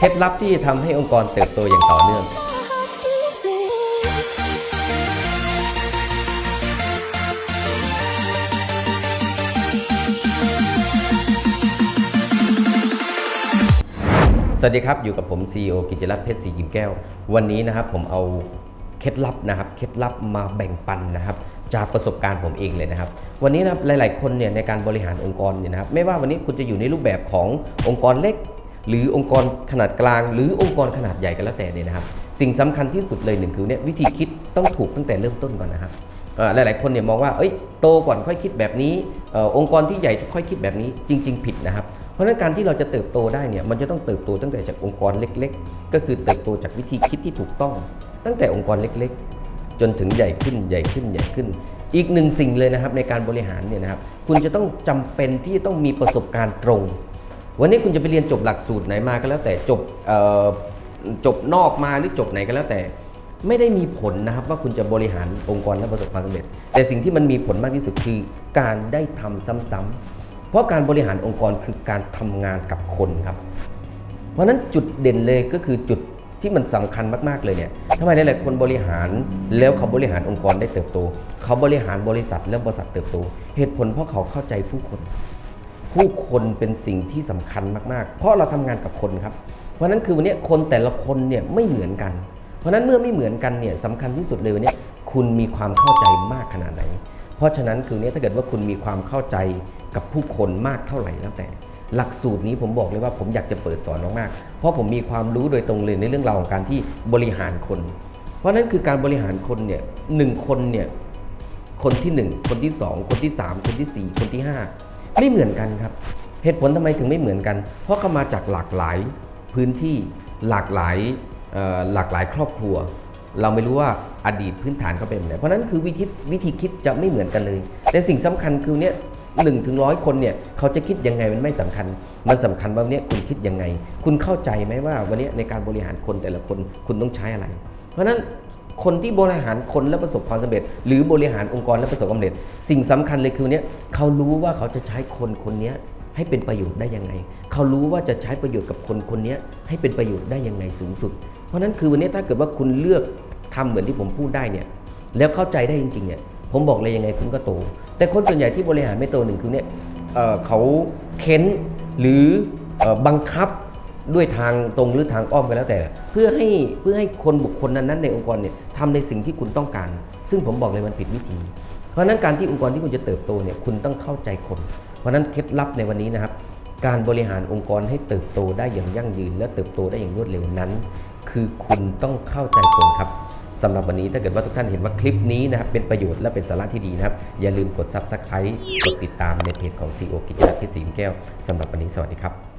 เคล็ดลับที่จะทำให้องค์กรเติบโตอย่างต่อเนื่อง สวัสดีครับ อยู่กับผม CEO กิจรัตน์เพชรศรีกิมแก้ว วันนี้นะครับผมเอาเคล็ดลับนะครับ เคล็ดลับมาแบ่งปันนะครับ จากประสบการณ์ผมเองเลยนะครับ วันนี้นะครับหลาย ๆ คนเนี่ยในการบริหารองค์กรเนี่ยนะครับ ไม่ว่าวันนี้คุณจะอยู่ในรูปแบบขององค์กรเล็ก หรือองค์กรขนาดกลาง หรือองค์กรขนาดใหญ่ก็แล้วแต่เนี่ยนะครับ สิ่งสำคัญที่สุดเลยหนึ่งคือเนี่ยวิธีคิดต้องถูกตั้งแต่เริ่มต้นก่อนนะครับเอ่อหลาย ๆ คนเนี่ยมองว่าเอ้ยโตก่อนค่อยคิดแบบนี้อองค์กรที่ใหญ่ค่อยคิดแบบนี้จริง ๆ ผิดนะครับ เพราะฉะนั้นการที่เราจะเติบโตได้เนี่ยมันจะต้องเติบโตตั้งแต่จากองค์กรเล็ก ๆ ก็คือเติบโตจากวิธีคิดที่ถูกต้อง ตั้งแต่องค์กรเล็ก ๆ จนถึงใหญ่ขึ้นใหญ่ขึ้นใหญ่ขึ้น อีกหนึ่งสิ่งเลยนะครับในการบริหารเนี่ยนะครับคุณจะต้องจำเป็นที่จะต้องมีประสบการณ์ตรง วันนี้คุณจะไปเรียนจบหลักสูตรไหนมาก็แล้วแต่จบจบนอกมาหรือจบไหนก็แล้วแต่ ไม่ได้มีผลนะครับว่าคุณจะบริหารองค์กรและประสบความสำเร็จ แต่สิ่งที่มันมีผลมากที่สุดคือการได้ทำซ้ำๆเพราะการบริหารองค์กรคือการทำงานกับคนครับ เพราะฉะนั้นจุดเด่นเลยก็คือจุดที่มันสำคัญมากๆเลยเนี่ยทำไมหลายๆคนบริหารแล้วเขาบริหารองค์กรได้เติบโต เขาบริหารบริษัทแล้วบริษัทเติบโต เหตุผลเพราะเขาเข้าใจผู้คน ผู้คนเป็นสิ่งที่สำคัญมาก ๆ เพราะเราทำงานกับคนครับ เพราะฉะนั้นคือวันนี้คนแต่ละคนเนี่ยไม่เหมือนกัน เพราะฉะนั้นเมื่อไม่เหมือนกันเนี่ยสำคัญที่สุดเลยวันนี้คุณมีความเข้าใจมากขนาดไหน เพราะฉะนั้นคือเนี่ยถ้าเกิดว่าคุณมีความเข้าใจกับผู้คนมากเท่าไหร่แล้วแต่ หลักสูตรนี้ผมบอกเลยว่าผมอยากจะเปิดสอนมากๆเพราะผมมีความรู้โดยตรงเลยในเรื่องราวของการที่บริหารคน เพราะนั้นคือการบริหารคนเนี่ยหนึ่งคนเนี่ยคนที่ 1 คนที่ 2 คนที่ 3 คนทีสี่4 คนที่ 5 ไม่เหมือนกันครับ เหตุผลทำไมถึงไม่เหมือนกัน เพราะเขามาจากหลากหลายพื้นที่หลากหลายหลากหลายครอบครัว เราไม่รู้ว่าอดีตพื้นฐานเขาเป็นแบบไหนเพราะนั้นคือวิธีวิธีคิดจะไม่เหมือนกันเลย แต่สิ่งสำคัญคือเนี่ยหนึ่งถึงร้อยคนเนี่ยเขาจะคิดยังไงมันไม่สำคัญ มันสำคัญว่าเนี่ยคุณคิดยังไง คุณเข้าใจไหมว่าวันนี้ในการบริหารคนแต่ละคนคุณต้องใช้อะไร เพราะนั้น คนที่บริหารคนและประสบความสำเร็จ หรือบริหารองค์กรและประสบความสำเร็จ สิ่งสำคัญเลยคือเนี้ยเขารู้ว่าเขาจะใช้คนคนนี้ให้เป็นประโยชน์ได้ยังไง เขารู้ว่าจะใช้ประโยชน์กับคนคนนี้ให้เป็นประโยชน์ได้ยังไงสูงสุด เพราะนั้นคือวันนี้ถ้าเกิดว่าคุณเลือกทำเหมือนที่ผมพูดได้เนี่ยแล้วเข้าใจได้จริงๆเนี่ยผมบอกเลยยังไงคุณก็โต แต่คนส่วนใหญ่ที่บริหารไม่โตหนึ่งคือเนี่ยเเขาเค้นหรืออบังคับ ด้วยทางตรงหรือทางอ้อมก็แล้วแต่ เพื่อให้เพื่อให้คนบุคคลนั้นๆในองค์กรเนี่ยทำในสิ่งที่คุณต้องการ ซึ่งผมบอกเลยมันผิดวิธี เพราะนั้นการที่องค์กรที่คุณจะเติบโตเนี่ยคุณต้องเข้าใจคน เพราะนั้นเคล็ดลับในวันนี้นะครับ การบริหารองค์กรให้เติบโตได้อย่างยั่งยืน และเติบโตได้อย่างรวดเร็วนั้น คือคุณต้องเข้าใจคนครับสำหรับวันนี้ถ้าเกิดว่าทุกท่านเห็นว่าคลิปนี้นะครับเป็นประโยชน์และเป็นสาระที่ดีนะครับ อย่าลืมกด Subscribe กดติดตามในเพจของ CEO กิจการเพชรศรีแก้วสำหรับวันนี้สวัสดีครับ